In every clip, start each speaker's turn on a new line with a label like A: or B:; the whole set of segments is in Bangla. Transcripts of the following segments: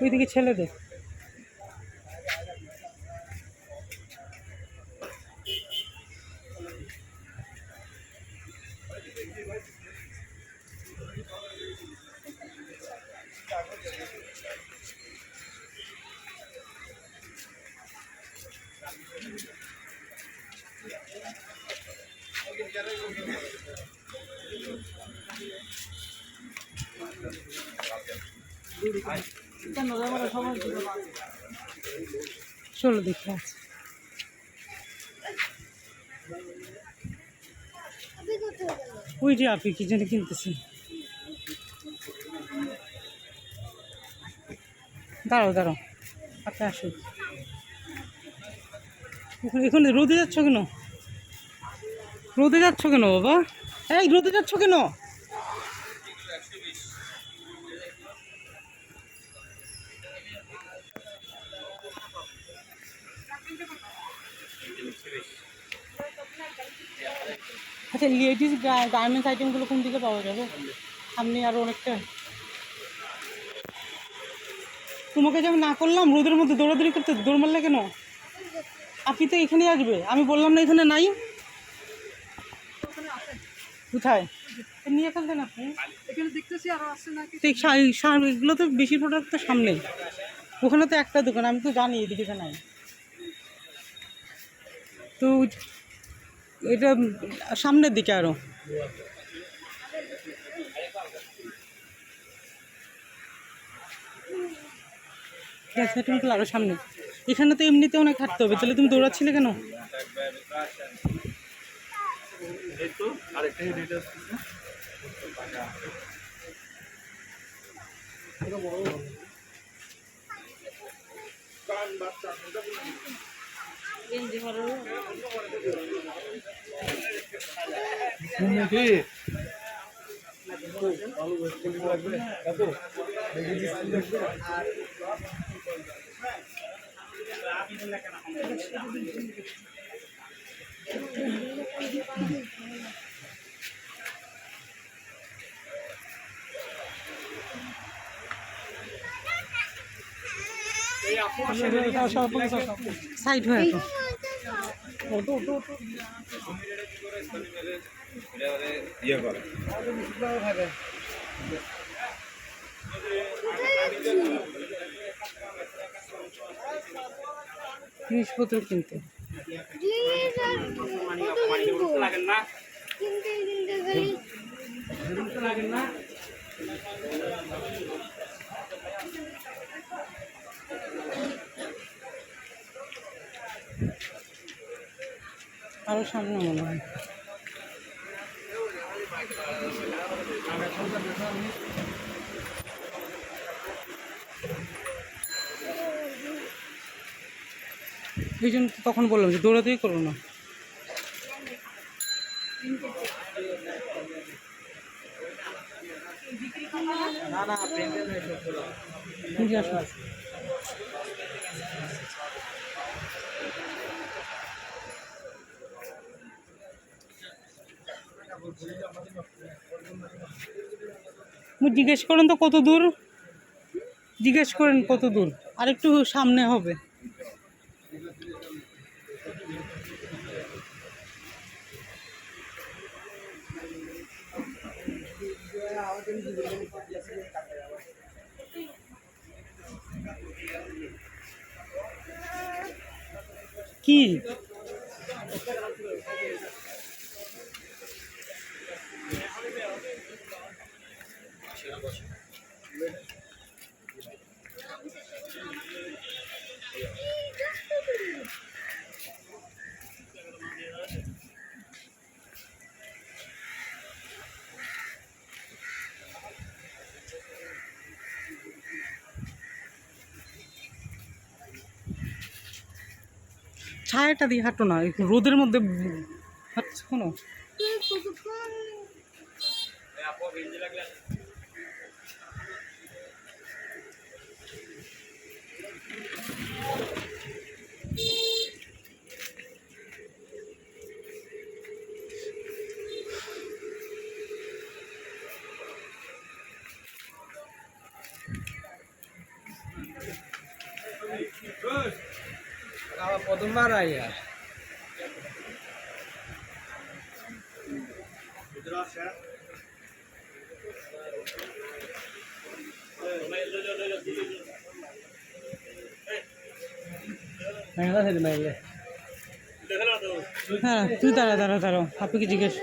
A: ওইদিকে ছেলেদের চলো দেখে আছে ওই যে আপনি কি জানি কিনতেছি দাঁড়াও দাঁড়াও। আপনি আসুন। এখানে রোদে যাচ্ছ কেন? রোদে যাচ্ছ কেন বাবা? এই, রোদে যাচ্ছ কেন? আচ্ছা লেডিস গার্মেন্টস আইটেমগুলো কোন দিকে পাওয়া যাবে? সামনে আরও অনেকটা। তোমাকে যে আমি না করলাম রোদের মধ্যে দৌড়াদৌড়ি করতে দৌড় মারলে কেন? আপনি তো এখানেই আসবে। আমি বললাম না এখানে নাই। কোথায়? নিয়ে ফেলতেন আপনি।
B: এখানে দেখতেছি আরও আসছে নাকি?
A: তো এগুলো বেশি প্রোডাক্ট তো সামনে। ওখানে তো একটা দোকান আমি তো জানি এদিকে নাই। তো এটা সামনের দিকে আরও। গ্যাস আরও সামনে। এখানে তো এমনিতে অনেক হাঁটতে হবে, তাহলে তুমি দৌড়াচ্ছিলে কেন?
C: তো আরেকটা হেড আছে
A: সাইড হয়ে জিনিসপত্র কিনতে। আরও সামনে মনে হয়। এই জন্য তখন বললাম যে দৌড়াতেই করো না। নিজে আসো। জিজ্ঞেস করেন তো কত দূর? জিজ্ঞেস করেন কত দূর? আর একটু সামনে হবে। কি? ছায়াটা দিয়ে হাঁটো না একটু রোদের মধ্যে হাঁটছো কোনো Thank you.
D: প্রথমবার আইয়া
A: হ্যাঁ তুই তারা তারা আপনি কি জিজ্ঞেস।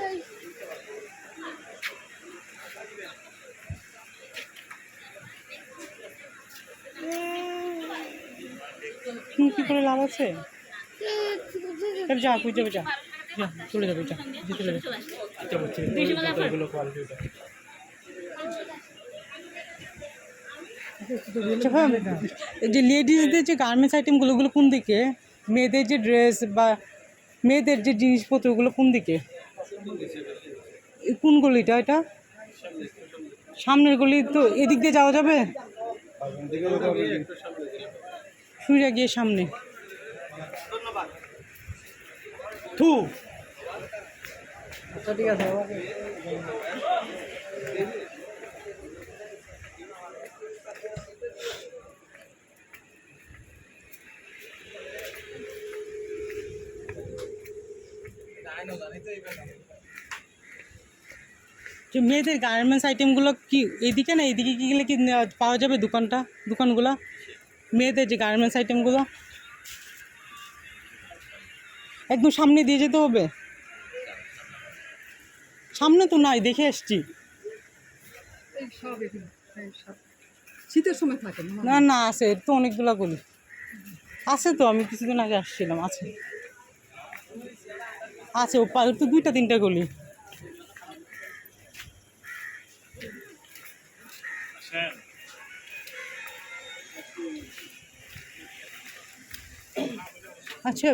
A: কি করে লাভ আছে? যা যা। যা চলে যাবে যা চলে আচ্ছা, এই যে লেডিসদের যে গার্মেন্টস আইটেমগুলো ওগুলো কোন দিকে? মেয়েদের যে ড্রেস বা মেয়েদের যে জিনিসপত্র ওগুলো কোন দিকে? কোন গলিটা এটা? সামনের গলি তো এদিক দিয়ে যাওয়া যাবে? সুইরা গিয়ে সামনে। থু।
D: আচ্ছা ঠিক আছে
A: মেয়েদের গার্মেন্টস আইটেমগুলো কি এদিকে না এদিকে কি গেলে কি পাওয়া যাবে দোকানটা দোকানগুলো? মেয়েদের যে গার্মেন্টস আইটেমগুলো একদম সামনে দিয়ে যেতে হবে। সামনে তো নাই দেখে এসছি।
B: শীতের সময় থাকে না?
A: না আছে তো অনেকগুলো গলি আছে তো আমি কিছুদিন আগে আসছিলাম আছে। আছে ও তো দুইটা তিনটা গলি আচ্ছা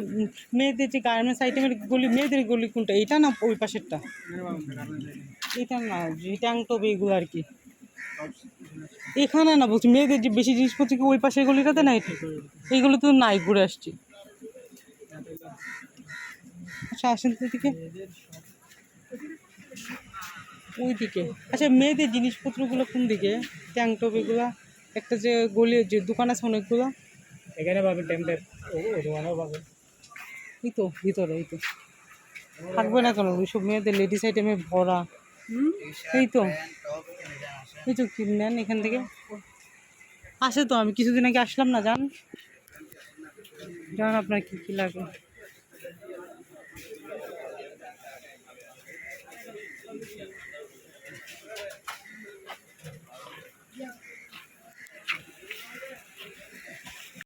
A: মেয়েদের যে গার্মেন্টস আইটেমের গলি, মেয়েদের গলি কোনটা? এটা না ওই পাশেরটা? এটা না যে ট্যাংটপ এইগুলো আর কি। এখানে না বলছি, মেয়েদের যে বেশি জিনিসপত্র কি ওই পাশের গলিটাতে নাই এইগুলো তো নাই, ঘুরে আসছি। আচ্ছা আসেন তো এদিকে। ওই দিকে আচ্ছা মেয়েদের জিনিসপত্রগুলো কোন দিকে ট্যাংটপ এগুলো? একটা যে গলি যে দোকান আছে অনেকগুলো।
D: এখানে পাবেন টেম্পের ও দোকানেও পাবেন
A: এই তো ভিতরে এই তো। থাকবে না কেন? ওইসব মেয়েদের লেডিস আইটেমে ভরা। এই তো। এই তো কিনে নেন এখান থেকে। আসে তো আমি কিছুদিন আগে আসলাম না জান? জান আপনার কী কী লাগে?